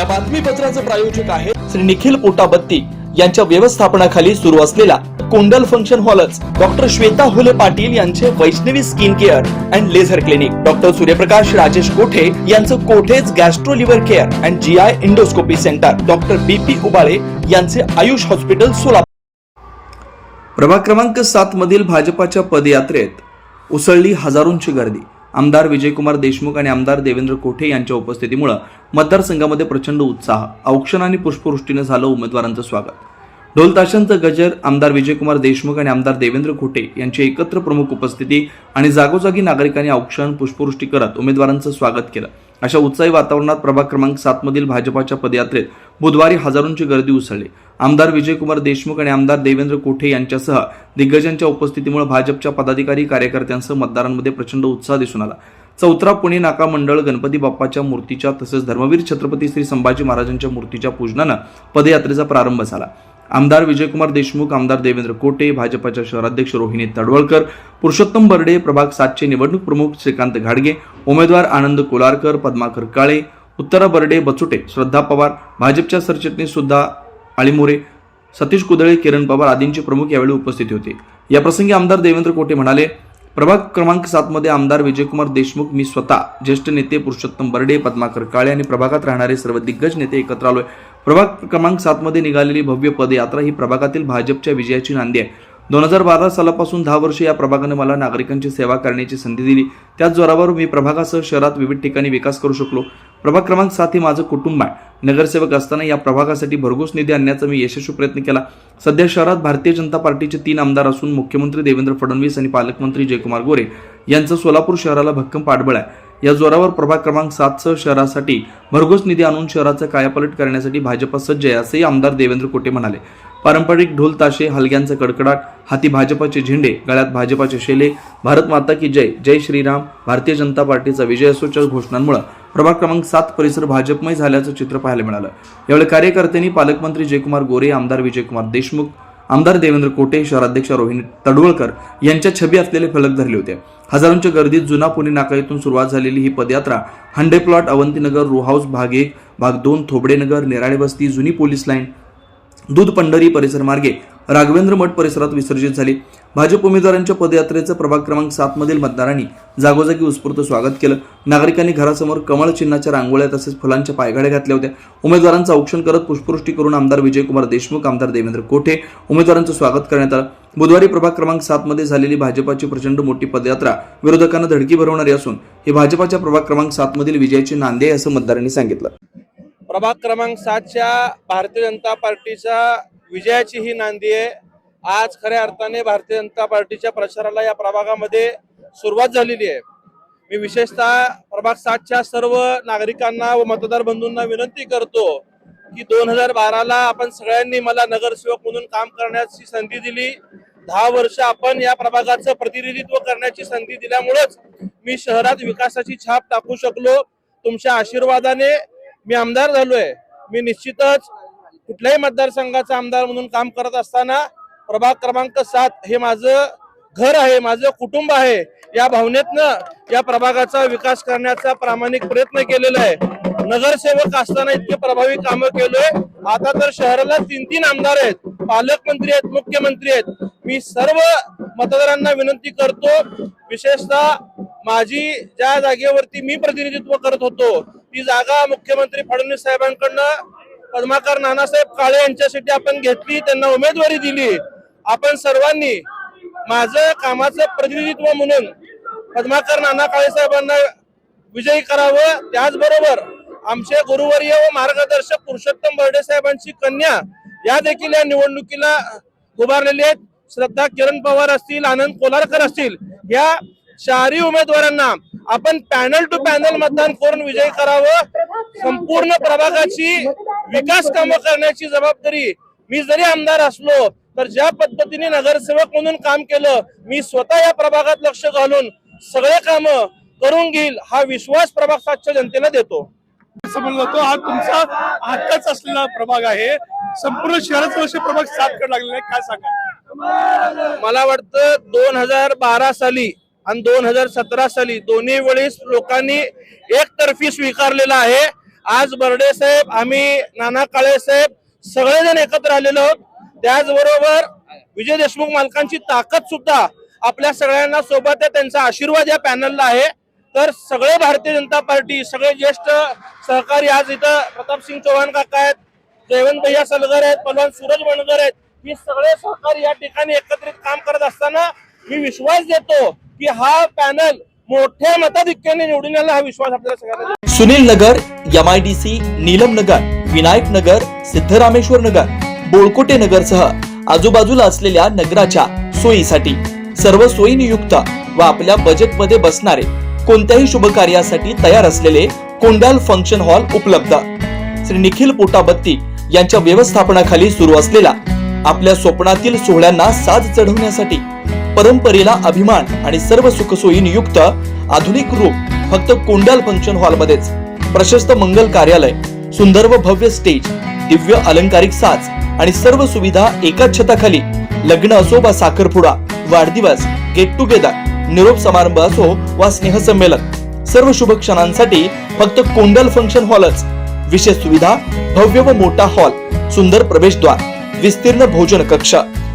या बातमीपत्राचं प्रायोजक आहे श्री निखिल पोटाबत्ती यांच्या व्यवस्थापनाखाली सुरू असलेला कोंडल फंक्शन हॉलच डॉक्टर श्वेता हुले पाटील यांचे Vaishnavi skin care and laser clinic. Doctor Suryaprakash Rajesh Kothe यांचं कोठेज gastro liver care and G I endoscopy centre. Doctor B P Ubale यांचे आयुष हॉस्पिटल सोलापूर. प्रभाग क्रमांक सात मधील भाजपाच्या पदयात्रेत उसळली हजारोंची गर्दी. आमदार विजयकुमार देशमुख आणि आमदार देवेंद्र कोठे यांच्या उपस्थितीमुळे मतदारसंघामध्ये प्रचंड उत्साह औक्षण आणि पुष्पवृष्टीनं झालं उमेदवारांचं स्वागत. ढोलताशांचं गजर आमदार विजयकुमार देशमुख आणि आमदार देवेंद्र खोटे यांची एकत्र प्रमुख उपस्थिती आणि जागोजागी नागरिकांनी औक्षण पुष्पवृष्टी करत उमेदवारांचं स्वागत केलं. अशा उत्साही वातावरणात प्रभाग क्रमांक सात मधील भाजपाच्या पदयात्रेत बुधवारी हजारोंची गर्दी उसळली. आमदार विजयकुमार देशमुख आणि आमदार देवेंद्र कोठे यांच्यासह दिग्गजांच्या उपस्थितीमुळे भाजपच्या पदाधिकारी कार्यकर्त्यांसह मतदारांमध्ये प्रचंड उत्साह दिसून आला. चौथरा पुणे नाका मंडळ गणपती बाप्पाच्या मूर्तीच्या तसेच धर्मवीर छत्रपती श्री संभाजी महाराजांच्या मूर्तीच्या पूजनानं पदयात्रेचा प्रारंभ झाला. आमदार विजयकुमार देशमुख आमदार देवेंद्र कोटे भाजपाच्या शहराध्यक्ष रोहिणी तडवळकर पुरुषोत्तम बर्डे प्रभाग सातचे निवडणूक प्रमुख श्रीकांत घाडगे उमेदवार आनंद कोलारकर पद्माकर काळे उत्तरा बर्डे बचुटे श्रद्धा पवार भाजपच्या सरचिटणीस सुद्धा आळीमोरे सतीश कुदळे किरण पवार आदींचे प्रमुख यावेळी उपस्थित होते. या प्रसंगी आमदार देवेंद्र कोटे म्हणाले प्रभाग क्रमांक सातमध्ये आमदार विजयकुमार देशमुख मी स्वतः ज्येष्ठ नेते पुरुषोत्तम बर्डे पद्माकर काळे आणि प्रभागात राहणारे सर्व दिग्गज नेते एकत्र आलोय. प्रभाग क्रमांक सातमध्ये निघालेली भव्य पदयात्रा ही प्रभागातील भाजपच्या विजयाची नांदी आहे. दोन हजार बारा सालापासून दहा वर्षे या प्रभागाने मला नागरिकांची सेवा करण्याची संधी दिली. त्याच जोरावर मी प्रभागासह शहरात विविध ठिकाणी विकास करू शकलो. प्रभाग क्रमांक सात हे माझं कुटुंब आहे. नगरसेवक असताना या प्रभागासाठी भरघोस निधी आणण्याचा मी यशस्वी प्रयत्न केला. सध्या शहरात भारतीय जनता पार्टीचे तीन आमदार असून मुख्यमंत्री देवेंद्र फडणवीस आणि पालकमंत्री जयकुमार गोरे यांचं सोलापूर शहराला भक्कम पाठबळ आहे. या जोरावर प्रभाग क्रमांक सातसह शहरासाठी भरघोस निधी आणून शहराचा कायापलट करण्यासाठी भाजप सज्ज आहे असेही आमदार देवेंद्र कोटे म्हणाले. पारंपरिक ढोल ताशे हलग्यांचा कडकडाट हाती भाजपाचे झेंडे गळ्यात भाजपाचे शेले भारत माता की जय जय श्रीराम भारतीय जनता पार्टीचा विजय असोच्या घोषणांमुळे प्रभाग क्रमांक सात परिसर भाजपमय झाल्याचं चित्र पाहायला मिळालं. यावेळी कार्यकर्त्यांनी पालकमंत्री जयकुमार गोरे आमदार विजयकुमार देशमुख आमदार देवेंद्र कोटे शहराध्यक्ष रोहिणी तडवळकर यांच्या छबी असलेले फलक धरले होते. हजारोंच्या गर्दीत जुना पुणे नाका येथून सुरुवात झालेली ही पदयात्रा हंडे प्लॉट अवंतीनगर रोहाऊस भाग एक भाग दोन थोबडेनगर निराळे वस्ती जुनी पोलीस लाईन दूध पंढरी परिसर मार्गे राघवेंद्र मठ परिसरात विसर्जित झाली. भाजप उमेदवारांच्या पदयात्रेचं प्रभाग क्रमांक सात मधील मतदारांनी जागोजागी उत्स्फूर्त स्वागत केलं. नागरिकांनी घरासमोर कमळ चिन्हाच्या रांगोळ्या तसेच फुलांच्या पायघड्या घातल्या होत्या. उमेदवारांचं औक्षण करत पुष्पवृष्टी करून आमदार विजयकुमार देशमुख आमदार देवेंद्र कोठे उमेदवारांचं स्वागत करण्यात आलं. बुधवारी प्रभाग क्रमांक सात मध्ये झालेली भाजपाची प्रचंड मोठी पदयात्रा विरोधकांना धडकी भरवणारी असून ही भाजपाच्या प्रभाग क्रमांक सात मधील विजयाची नांदी आहे असं मतदारांनी सांगितलं. प्रभाग क्रमांक सातच्या भारतीय जनता पार्टीच्या विजयाची ही नांदी आहे. आज खऱ्या अर्थाने भारतीय जनता पार्टीच्या प्रचाराला या प्रभागामध्ये सुरुवात झालेली आहे. मी विशेषतः प्रभाग सातच्या सर्व नागरिकांना व मतदार बंधूंना विनंती करतो की दोन हजार बाराला आपण सगळ्यांनी मला नगरसेवक म्हणून काम करण्याची संधी दिली. दहा वर्ष आपण या प्रभागाचं प्रतिनिधित्व करण्याची संधी दिल्यामुळेच मी शहरात विकासाची छाप टाकू शकलो. तुमच्या आशीर्वादाने मी आमदार झालोय. मी निश्चितच कुठल्याही मतदारसंघाचा आमदार म्हणून काम करत असताना प्रभाग क्रमांक सात हे माझं घर आहे माझं कुटुंब आहे. या भावनेतनं या प्रभागाचा विकास करण्याचा प्रामाणिक प्रयत्न केलेला आहे. नगरसेवक असताना इतके प्रभावी कामं केलोय. आता तर शहराला तीन तीन आमदार आहेत. पालकमंत्री आहेत मुख्यमंत्री आहेत. मी सर्व मतदारांना विनंती करतो विशेषतः माझी ज्या जागेवरती मी प्रतिनिधित्व करत होतो ती जागा मुख्यमंत्री फडणवीस साहेबांकडनं पद्माकर नानासाहेब काळे यांच्यासाठी आपण घेतली त्यांना उमेदवारी दिली. आपण सर्वांनी माझं कामाचं प्रतिनिधित्व म्हणून पद्माकर नाना काळे साहेबांना विजयी करावं. त्याचबरोबर आमचे गुरुवर्य व मार्गदर्शक पुरुषोत्तम बर्डे साहेबांची कन्या या देखील या निवडणुकीला उभारलेली आहेत. श्रद्धा किरण पवार असतील आनंद कोलारकर असतील या शहरी उमेदवारांना आपण पॅनल टू पॅनल मतदान करून विजयी करावं. संपूर्ण प्रभागाची विकास कामं करण्याची जबाबदारी मी जरी आमदार असलो तर ज्या पद्धतीने नगरसेवक म्हणून काम केलं मी स्वतः या प्रभागात लक्ष घालून सगळे काम करून घेईल हा विश्वास प्रभाग सातच्या जनतेला देतो. म्हणलं जातो हा तुमचा हक्काच असलेला प्रभाग आहे. संपूर्ण शहराचं लक्ष प्रभाग सात कडे लागलेला आहे. काय सांगा मला वाटतं दोन हजार बारा साली आणि दोन हजार सतरा साली दोन्ही वेळेस लोकांनी एकतर्फी स्वीकारलेला आहे. आज बर्डे साहेब आम्ही नाना काळे साहेब सगळेजण एकत्र आलेलो आहोत. त्याचबरोबर विजय देशमुख मालकांची ताकद सुद्धा आपल्या सगळ्यांना सोबत आहे. त्यांचा आशीर्वाद या पॅनलला आहे. तर सगळे भारतीय जनता पार्टी सगळे ज्येष्ठ सहकारी आज इथं प्रतापसिंग चौहान काका आहेत जयवंत भैया सलगर आहेत पलवान सूरज बनगर आहेत. ही सगळे सहकारी या ठिकाणी एकत्रित काम करत असताना मी विश्वास देतो की हा पॅनल मोठ्या मताधिक्याने निवडून आला हा विश्वास आपल्याला सगळ्यांना Sunil Nagar M I D C Neelam Nagar Vinayak Nagar Siddharameshwar Nagar Bolkote नगरसह आजूबाजूला असलेल्या नगराच्या सोयीसाठी सर्व सोयीनियुक्त व आपल्या बजेटमध्ये बसणारे कोणत्याही शुभ कार्यासाठी तयार असलेले कोंडाल फंक्शन हॉल उपलब्ध. श्री निखिल पोटाबत्ती यांच्या व्यवस्थापनाखाली सुरू असलेला आपल्या स्वप्नातील सोहळ्यांना साज चढवण्यासाठी परंपरेला अभिमान आणि सर्व सुखसोयी युक्त आधुनिक रूप फक्त कोंडाल फंक्शन हॉलमध्येच. प्रशस्त मंगल कार्यालय सुंदर व भव्य स्टेज दिव्य अलंकारिक साज आणि सर्व सुविधा एकाच छताखाली. लग्न असो वा साखरपुडा वाढदिवस गेट टुगेदर निरोप समारंभ असो वा स्नेहसंमेलन सर्व शुभ क्षणांसाठी फक्त कोंडल फंक्शन हॉलच. विशेष सुविधा भव्य व मोठा हॉल सुंदर प्रवेशद्वार विस्तीर्ण भोजन कक्ष.